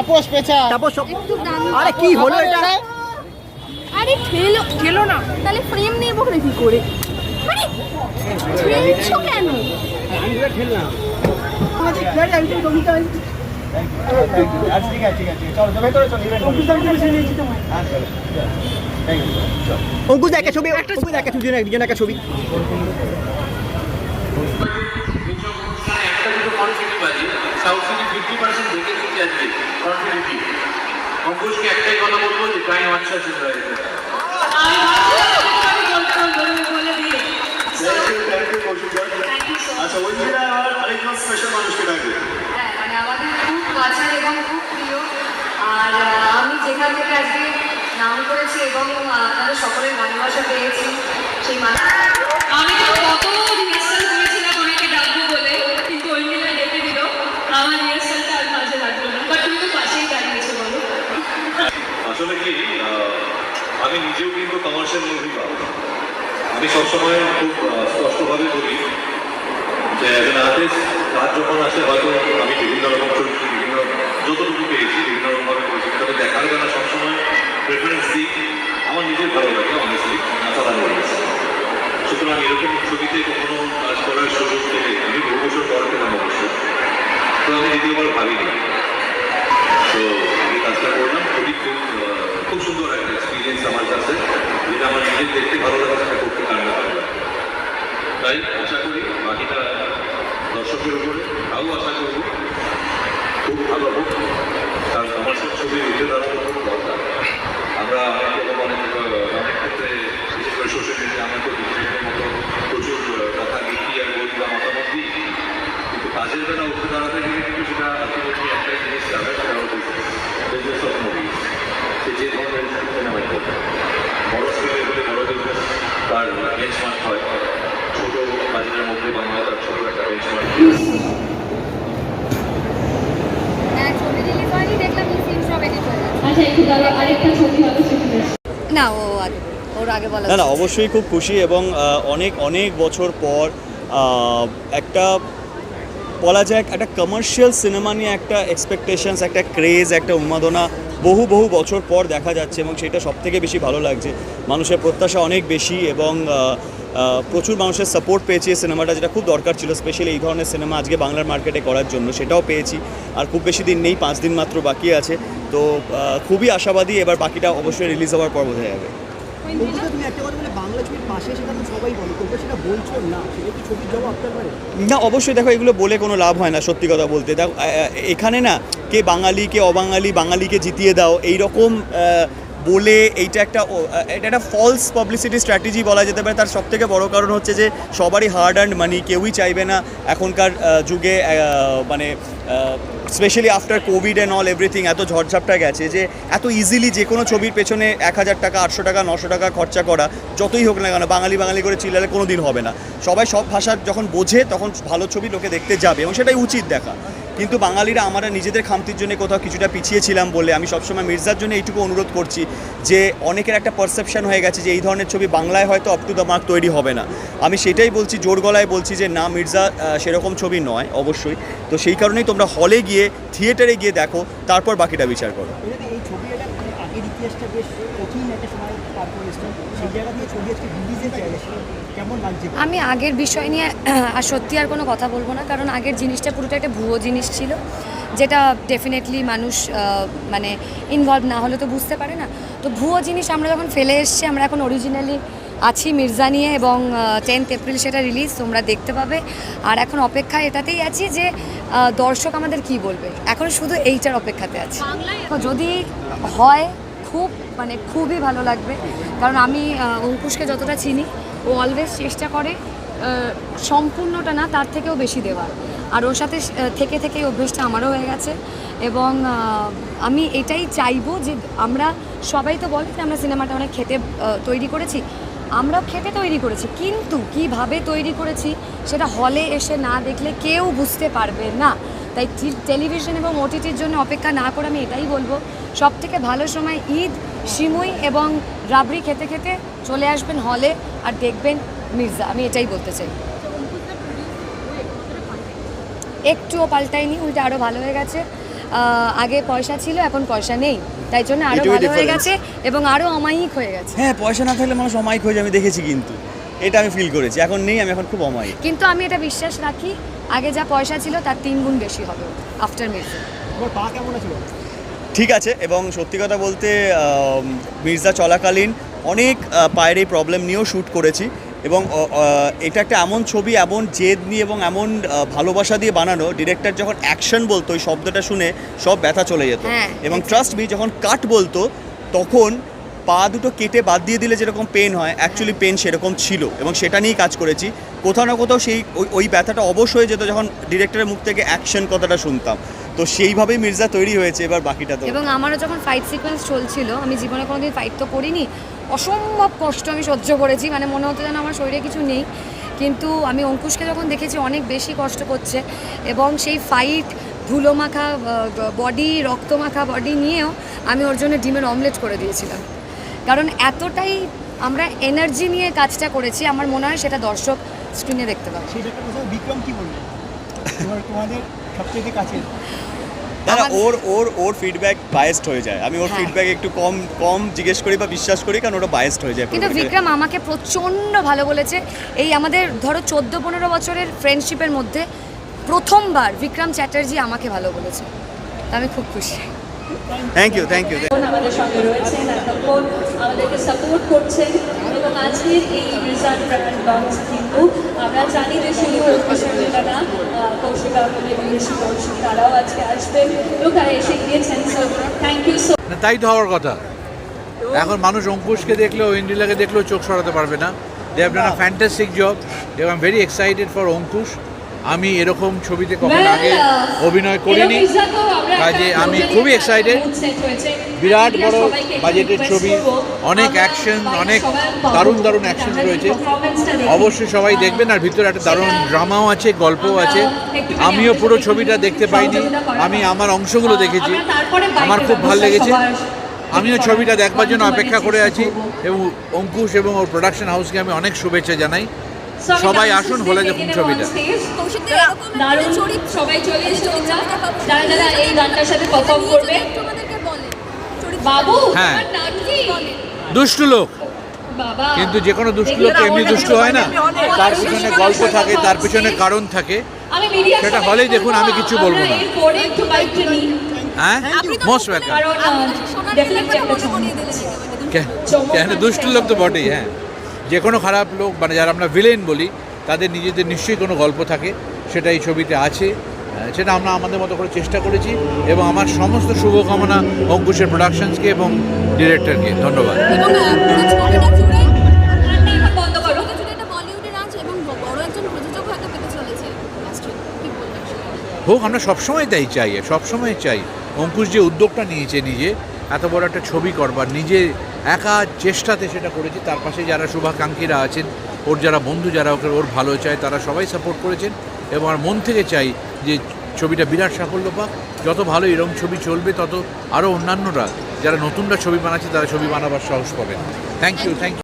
তাপস পেছা। একটু দামি আরে কি হলো এটা? আরে খেলো। খেলো না। তাহলে ফ্রেম নেব করে কি করে? আরে খেলছো কেন? আচ্ছা ঠিক আছে ঠিক আছে চলো তো ভেতরে চলো। অঙ্কুশ একটা ছবি অঙ্কুশ দা একটা ছবি একজন একটা ছবি একটা দুটো কনফিডেন্ট বাজি সাউথ সিটি ফিফটি পার্সেন্ট দেখে দিচ্ছি আজকে কনফিডেন্টলি অঙ্কুশকে একটাই কথা বলব যে টাইম আচ্ছা হয়ে গেছে। আচ্ছা ওই জায়গায় আমার আরেকজন স্পেশাল মানুষকে ডাকবে হ্যাঁ মানে আমাদের খুব কাছের এবং খুব প্রিয়। আর আমি যেখান থেকে আজকে নাম করেছি এবং আপনাদের সকলের ভালোবাসা পেয়েছি সেই মানুষ আমি তো কত রিহার্সাল করেছিলাম অনেকে ডাকবো বলে কিন্তু ওই মিলে ডেকে দিল আমার রিহার্সালটা আর কাজে লাগল না বাট তুমি তো পাশেই দাঁড়িয়েছো বলো আসলে কি আমি নিজেও কিন্তু কমার্শিয়াল মুভি আমি সবসময় খুব স্পষ্টভাবে বলি যে একজন আর্টিস্ট কাজ যখন আসে, হয়তো আমি বিভিন্ন রকম চরিত্র, বিভিন্ন যতটুকু পেয়েছি, বিভিন্ন রকমভাবে করেছি তবে দেখার বেলা সবসময় প্রেফারেন্স দিই, আমার নিজের ভালো লাগে অনেস্টলি নাচা ভালো লাগে। সুতরাং এরকম ছবিতে কখনো কাজ করার সুযোগ পেলে, আমি বহু বছর পর পেলাম অবশ্যই তো আমি দ্বিতীয়বার ভাবিনি। তো এই কাজটা করলাম খুবই খুব সুন্দর একটা এক্সপিরিয়েন্স আমার কাছে, যেটা আমার নিজের দেখতে ভালো লাগে সেটা করতে কান্না ভালো তাই আশা করি বাকিটা দর্শকের উপরে, তাও আশা করব, খুব ভালো হোক। কারণ আমার সব ছবি উঠে দাঁড়ানো খুব দরকার। আমরা অনেক অনেক ক্ষেত্রে বিশেষ করে সোশ্যাল মিডিয়া আমরা তো বিভিন্ন মতো প্রচুর আহ, কথা লিখি আর বলি বা মতামত দিই কিন্তু কাজের বেলা উঠে দাঁড়াতে গেলে কিন্তু সেটা আলটিমেটলি একটাই জিনিস যাবে সেটা হলো বিজনেস অফ মুভি সে যে ধরনের সিনেমাই হোক বড় স্কেলে হলে বড় বিজনেস তার বেঞ্চমার্ক হয় ছোট বাজেটের মধ্যে বাংলা তার ছোট একটা বেঞ্চমার্ক হ্যাঁ ছবি রিলিজ হয়নি দেখলাম সিন সব এডিট হয়ে গেছে আচ্ছা একটু দাঁড়া আরেকটা ছবি হবে সেখানে না ও আগে ওর আগে বলা না না অবশ্যই খুব খুশি এবং অনেক অনেক বছর পর একটা বলা যায় একটা কমার্শিয়াল সিনেমা নিয়ে একটা এক্সপেকটেশনস একটা ক্রেজ একটা উন্মাদনা বহু বহু বছর পর দেখা যাচ্ছে এবং সেটা সব থেকে বেশি ভালো লাগছে। মানুষের প্রত্যাশা অনেক বেশি এবং প্রচুর মানুষের সাপোর্ট পেয়েছি এই সিনেমাটা যেটা খুব দরকার ছিল স্পেশালি এই ধরনের সিনেমা আজকে বাংলার মার্কেটে করার জন্য সেটাও পেয়েছি। আর খুব বেশি দিন নেই পাঁচ দিন মাত্র বাকি আছে। তো খুবই আশাবাদী এবার বাকিটা অবশ্যই রিলিজ হওয়ার পর বোঝা যাবে না অবশ্যই দেখো এগুলো বলে কোনো লাভ হয় না সত্যি কথা বলতে। দেখো এখানে না কে বাঙালি কে অবাঙালি বাঙালিকে জিতিয়ে দাও এই রকম বলে এইটা একটা এটা একটা ফলস পাবলিসিটি স্ট্র্যাটেজি বলা যেতে পারে। তার সব থেকে বড় কারণ হচ্ছে যে, সবারই হার্ড অ্যান্ড মানি কেউই চাইবে না এখনকার যুগে মানে specially after Covid and all everything এত ঝড়ঝাপটা গেছে যে, এত ইজিলি যে কোনো ছবির পেছনে এক হাজার টাকা, আটশো টাকা, নশো টাকা খরচা করা, যতই হোক না কেন, বাঙালি বাঙালি করে চিল্লালে কোনো দিন হবে না। সবাই সব ভাষা যখন বোঝে, তখন ভালো ছবি লোকে দেখতে যাবে এবং সেটাই উচিত দেখা। কিন্তু বাঙালিরা আমরা নিজেদের খামতির জন্য কোথাও কিছুটা পিছিয়ে ছিলাম বলে আমি সবসময় মির্জার জন্য এইটুকু অনুরোধ করছি যে অনেকের একটা পারসেপশন হয়ে গেছে যে এই ধরনের ছবি বাংলায় হয়তো আপ টু দ্য মার্ক তৈরি হবে না। আমি সেটাই বলছি, জোর গলায় বলছি যে না, মির্জা সেরকম ছবি নয়, অবশ্যই। তো সেই কারণেই তোমরা হলে গিয়ে থিয়েটারে গিয়ে দেখো, তারপর বাকিটা বিচার করো। আগের ইতিহাসটা বেশ কঠিন একটা সময় পার সেই জায়গা দিয়ে ছবি আজকে রিলিজে চাইলে কেমন লাগছে? আমি আগের বিষয় নিয়ে, আর সত্যি আর কোনো কথা বলব না, কারণ আগের জিনিসটা পুরোটা একটা ভুয়ো জিনিস ছিল, যেটা ডেফিনেটলি মানুষ মানে ইনভলভ না হলে তো বুঝতে পারে না। তো ভুয়ো জিনিস আমরা যখন ফেলে এসছি, আমরা এখন অরিজিনালি আছি মির্জা নিয়ে এবং টেন্থ এপ্রিল সেটা রিলিজ তোমরা দেখতে পাবে। আর এখন অপেক্ষা এটাতেই আছি যে দর্শক আমাদের কি বলবে? এখন শুধু এইটার অপেক্ষাতে আছি। যদি হয়, খুব মানে খুবই ভালো লাগবে। কারণ আমি অঙ্কুশকে যতটা চিনি, ও অলওয়েজ চেষ্টা করে সম্পূর্ণটা না, তার থেকেও বেশি দেওয়ার। আর ওর সাথে থেকে থেকে অভ্যেসটা আমারও হয়ে গেছে। এবং আমি এটাই চাইব যে, আমরা সবাই তো বলে যে, আমরা সিনেমাটা অনেক খেতে তৈরি করেছি। আমরাও খেতে তৈরি করেছি, কিন্তু কীভাবে তৈরি করেছি সেটা হলে এসে না দেখলে কেউ বুঝতে পারবে না। তাই টেলিভিশন এবং ওটিটির জন্য অপেক্ষা না করে আমি এটাই বলব সব থেকে ভালো সময় ঈদ, সিমুই এবং রাবড়ি খেতে খেতে চলে আসবেন হলে আর দেখবেন মির্জা, আমি এটাই বলতে চাই। একটুও পাল্টায়নি, উল্টে আরও ভালো হয়ে গেছে। আগে পয়সা ছিল এখন পয়সা নেই। তাই জন্য এটুকুই ভালো হয়ে গেছে এবং আরও অমায়িক হয়ে গেছে। হ্যাঁ পয়সা না থাকলে মানুষ অমায়িক হয়ে যায় আমি দেখেছি কিন্তু। এটা আমি ফিল করেছি। এখন নেই আমি এখন খুব অমায়িক। কিন্তু আমি এটা বিশ্বাস রাখি আগে যা পয়সা ছিল তার তিন গুণ বেশি হবে আফটার মির্জা তোমার পা কেমন আছে? বলো? ঠিক আছে এবং সত্যি কথা বলতে মির্জা চলাকালীন অনেক পায়ের এই প্রবলেম নিয়েও শ্যুট করেছি। এবং এটা একটা এমন ছবি এমন জেদ নিয়ে এবং এমন ভালোবাসা দিয়ে বানানো ডিরেক্টর যখন অ্যাকশন বলতো ওই শব্দটা শুনে সব ব্যথা চলে যেত। হ্যাঁ, এবং ট্রাস্ট মি যখন কাট বলতো তখন পা দুটো কেটে বাদ দিয়ে দিলে যেরকম পেন হয় অ্যাকচুয়ালি পেন সেরকম ছিল এবং সেটা নিয়েই কাজ করেছি। কোথাও না কোথাও সেই ওই ওই ব্যথাটা অবশ্যই যেত যখন ডিরেক্টরের মুখ থেকে অ্যাকশন কথাটা শুনতাম। তো সেইভাবেই মির্জা তৈরি হয়েছে এবার বাকিটা তো। এবং আমারও যখন ফাইট সিকোয়েন্স চলছিল আমি জীবনে কোনোদিন ফাইট তো করিনি। অসম্ভব কষ্ট আমি সহ্য করেছি। মানে মনে হতো যেন আমার শরীরে কিছু নেই। কিন্তু আমি অঙ্কুশকে যখন দেখেছি, অনেক বেশি কষ্ট করছে এবং সেই ফাইট ধুলো মাখা বডি রক্ত মাখা বডি নিয়েও আমি ওর জন্য ডিমের অমলেট করে দিয়েছিলাম। কারণ এতটাই আমরা এনার্জি নিয়ে কাজটা করেছি, আমার মনে হয় সেটা দর্শক স্ক্রিনে দেখতে কথা বিক্রম তোমাদের সবচেয়ে কাছে না ওর ওর ওর ফিডব্যাক বায়াসড হয়ে যায় আমি ওর। ফিডব্যাক একটু কম কম জিজ্ঞেস করি বা বিশ্বাস করি কারণ ওটা বায়াসড হয়ে যায় কিন্তু। বিক্রম আমাকে প্রচণ্ড ভালো বলেছে এই আমাদের ধরো চোদ্দ পনেরো বছরের ফ্রেন্ডশিপের মধ্যে প্রথমবার বিক্রম চ্যাটার্জি আমাকে ভালো বলেছে আমি খুব খুশি থ্যাংক ইউ থ্যাংক ইউ আমাদের সঙ্গে রয়েছেন এতক্ষণ আমাদেরকে সাপোর্ট করছেন এবং আজকের এই রিজাল্ট ব্র্যান্ড লঞ্চ কিন্তু আমরা জানি যে শুধু না কৌশিকা বলে বিদেশি কৌশিক তারাও আজকে আসবেন এবং তারা এসে গিয়েছেন সো থ্যাংক ইউ সো তাই তো হওয়ার কথা। এখন মানুষ অঙ্কুশকে দেখলেও ইন্ডিলাকে দেখলেও চোখ সরাতে পারবে না। They have done a fantastic job এবং I am very excited for Ankush. আমি এরকম ছবিতে কখন আগে অভিনয় করিনি। কাজে আমি খুবই এক্সাইটেড বিরাট বড় বাজেটের ছবি অনেক অ্যাকশন অনেক দারুণ দারুণ অ্যাকশন রয়েছে। অবশ্যই সবাই দেখবেন আর ভিতরে একটা দারুণ ড্রামাও আছে গল্পও আছে। আমিও পুরো ছবিটা দেখতে পাইনি। আমি আমার অংশগুলো দেখেছি। আমার খুব ভালো লেগেছে। আমিও ছবিটা দেখবার জন্য অপেক্ষা করে আছি এবং অঙ্কুশ এবং ওর প্রোডাকশন হাউসকে আমি অনেক শুভেচ্ছা জানাই। সবাই আসুন হলে দেখুন ছবিটা দারুণ সবাই চলে এসো যারা যারা এই গানটার সাথে পারফর্ম করবে। বাবু হ্যাঁ। দুষ্টু লোক। কিন্তু যে কোনো দুষ্টু লোক এমনি দুষ্টু হয় না। তার পিছনে গল্প থাকে তার পিছনে কারণ থাকে। সেটা হলেই দেখুন, আমি কিচ্ছু বলব না। হ্যাঁ? মোস্ট ওয়েলকাম কেন দুষ্টু লোক তো বটেই হ্যাঁ। যে কোনো খারাপ লোক মানে যারা আমরা ভিলেন বলি তাদের নিজেদের নিশ্চয়ই কোনো গল্প থাকে সেটা এই ছবিতে আছে। সেটা আমরা আমাদের মতো করে চেষ্টা করেছি এবং আমার সমস্ত শুভকামনা অঙ্কুশের প্রোডাকশনসকে এবং ডিরেক্টরকে ধন্যবাদ। হোক আমরা সবসময় তাই চাই সবসময় চাই। অঙ্কুশ যে উদ্যোগটা নিয়েছে নিজে এত বড় একটা ছবি করবার নিজে একা চেষ্টাতে সেটা করেছি। তার পাশে যারা শুভাকাঙ্ক্ষীরা আছেন, ওর যারা বন্ধু যারা ওকে, ওর ভালো চায়, তারা সবাই সাপোর্ট করেছেন। এবং আমার মন থেকে চাই যে ছবিটা বিরাট সাফল্য পাক। যত ভালো এরকম ছবি চলবে, তত আরও অন্যান্যরা, যারা নতুনরা ছবি বানাচ্ছে, তারা ছবি বানাবার সাহস পাবেন। Thank you thank you